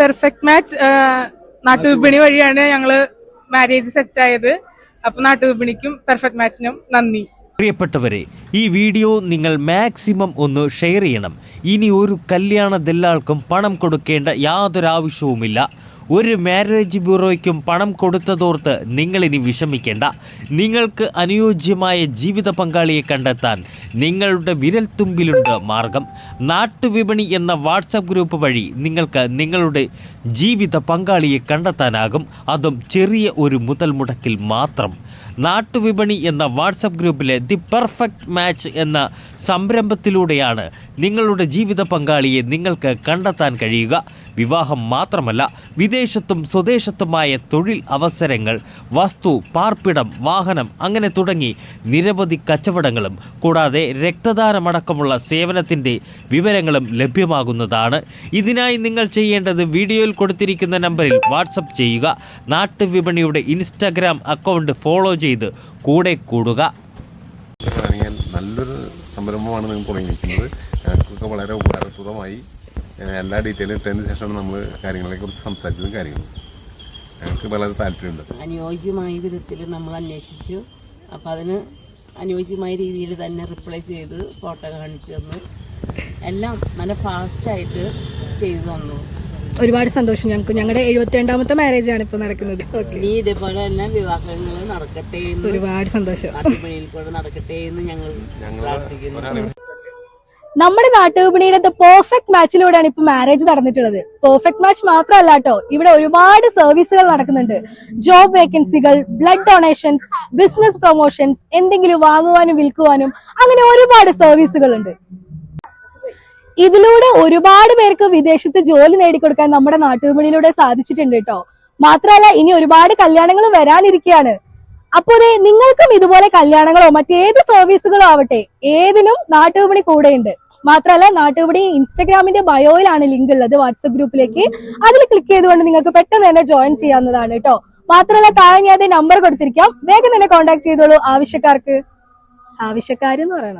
Perfect match നാട്ടുവിപണി വഴിയാണ് ഞങ്ങൾ marriage set ആയത്. അപ്പൊ നാട്ടുവിപണിക്കും പെർഫെക്റ്റ് മാച്ചിനും നന്ദി. പ്രിയപ്പെട്ടവരെ ഈ വീഡിയോ നിങ്ങൾ മാക്സിമം ഒന്ന് ഷെയർ ചെയ്യണം. ഇനി ഒരു കല്യാണ ദല്ലാൾക്കും പണം കൊടുക്കേണ്ട യാതൊരു ആവശ്യവുമില്ല ഒരു മാരേജ് ബ്യൂറോയ്ക്കും പണം കൊടുത്തതോർത്ത് നിങ്ങളിനി വിഷമിക്കേണ്ട. നിങ്ങൾക്ക് അനുയോജ്യമായ ജീവിത പങ്കാളിയെ കണ്ടെത്താൻ നിങ്ങളുടെ വിരൽത്തുമ്പിലുണ്ട് മാർഗം. നാട്ടുവിപണി എന്ന വാട്സപ്പ് ഗ്രൂപ്പ് വഴി നിങ്ങൾക്ക് നിങ്ങളുടെ ജീവിത പങ്കാളിയെ കണ്ടെത്താനാകും. അതും ചെറിയ ഒരു മുതൽ മുടക്കിൽ മാത്രം. നാട്ടുവിപണി എന്ന വാട്സപ്പ് ഗ്രൂപ്പിലെ ദി പെർഫെക്റ്റ് മാച്ച് എന്ന സംരംഭത്തിലൂടെയാണ് നിങ്ങളുടെ ജീവിത പങ്കാളിയെ നിങ്ങൾക്ക് കണ്ടെത്താൻ കഴിയുക. വിവാഹം മാത്രമല്ല വിദേശത്തും സ്വദേശത്തുമായ തൊഴിൽ അവസരങ്ങൾ വസ്തു പാർപ്പിടം വാഹനം അങ്ങനെ തുടങ്ങി നിരവധി കച്ചവടങ്ങളും കൂടാതെ രക്തദാനമടക്കമുള്ള സേവനത്തിന്റെ വിവരങ്ങളും ലഭ്യമാകുന്നതാണ്. ഇതിനായി നിങ്ങൾ ചെയ്യേണ്ടത് വീഡിയോയിൽ കൊടുത്തിരിക്കുന്ന നമ്പറിൽ വാട്സപ്പ് ചെയ്യുക. നാട്ടുവിപണിയുടെ ഇൻസ്റ്റാഗ്രാം അക്കൗണ്ട് ഫോളോ ചെയ്ത് കൂടെ കൂടുക. നല്ലൊരു സംരംഭമാണ് നിങ്ങൾ തുടങ്ങിയിരിക്കുന്നത്. ഞങ്ങൾക്കൊക്കെ വളരെ ഉപകാരപ്രദമായി എല്ലാ ഡീറ്റെയിലും ഇട്ടതിന് ശേഷമാണ് നമ്മൾ കാര്യങ്ങളെ കുറിച്ച് സംസാരിച്ചതും കാര്യങ്ങളും. ഞങ്ങൾക്ക് വളരെ താല്പര്യമുണ്ട്. അനുയോജ്യമായ വിധത്തിൽ നമ്മൾ അന്വേഷിച്ചു. അപ്പം അതിന് അനുയോജ്യമായ രീതിയിൽ തന്നെ റിപ്ലൈ ചെയ്ത് ഫോട്ടോ കാണിച്ചു തന്നു. എല്ലാം നല്ല ഫാസ്റ്റായിട്ട് ചെയ്തു തന്നു. ഒരുപാട് സന്തോഷം ഞങ്ങൾക്ക്. ഞങ്ങളുടെ എഴുപത്തി രണ്ടാമത്തെ മാരേജ് ആണ് ഇപ്പൊ നടക്കുന്നത്. ഓക്കെ ഇനി ഇതേപോലെ തന്നെ വിവാഹങ്ങൾ നടക്കട്ടെ ഒരുപാട് സന്തോഷം. നടക്കട്ടെ എന്ന് ഞങ്ങൾ പ്രാർത്ഥിക്കുന്നു. നമ്മുടെ നാട്ടുവിപണിയുടെ പെർഫെക്റ്റ് മാച്ചിലൂടെയാണ് ഇപ്പൊ മാരേജ് നടന്നിട്ടുള്ളത്. പെർഫെക്റ്റ് മാച്ച് മാത്രമല്ല കേട്ടോ ഇവിടെ ഒരുപാട് സർവീസുകൾ നടക്കുന്നുണ്ട്. ജോബ് വേക്കൻസികൾ ബ്ലഡ് ഡൊണേഷൻസ് ബിസിനസ് പ്രൊമോഷൻസ് എന്തെങ്കിലും വാങ്ങുവാനും വിൽക്കുവാനും അങ്ങനെ ഒരുപാട് സർവീസുകൾ ഉണ്ട് ഇതിലൂടെ ഒരുപാട് പേർക്ക് വിദേശത്ത് ജോലി നേടിക്കൊടുക്കാൻ നമ്മുടെ നാട്ടുവിപണിയിലൂടെ സാധിച്ചിട്ടുണ്ട് കേട്ടോ മാത്രമല്ല ഇനി ഒരുപാട് കല്യാണങ്ങൾ വരാനിരിക്കുകയാണ് അപ്പോ ദേ നിങ്ങൾക്കും ഇതുപോലെ കല്യാണങ്ങളോ മറ്റേത് സർവീസുകളോ ആവട്ടെ ഏതിനും നാട്ടുവിപണി കൂടെയുണ്ട്. മാത്രമല്ല നാട്ടുവിപണി ഇൻസ്റ്റഗ്രാമിന്റെ ബയോയിലാണ് ലിങ്ക് ഉള്ളത് വാട്സപ്പ് ഗ്രൂപ്പിലേക്ക്. അതിൽ ക്ലിക്ക് ചെയ്തുകൊണ്ട് നിങ്ങൾക്ക് പെട്ടെന്ന് തന്നെ ജോയിൻ ചെയ്യാവുന്നതാണ് കേട്ടോ മാത്രമല്ല താഴെ ഞാൻ നമ്പർ കൊടുത്തിരിക്കാം. വേഗം തന്നെ കോൺടാക്ട് ചെയ്തോളൂ ആവശ്യക്കാർക്ക്. ആവശ്യക്കാരെന്ന് പറയണം.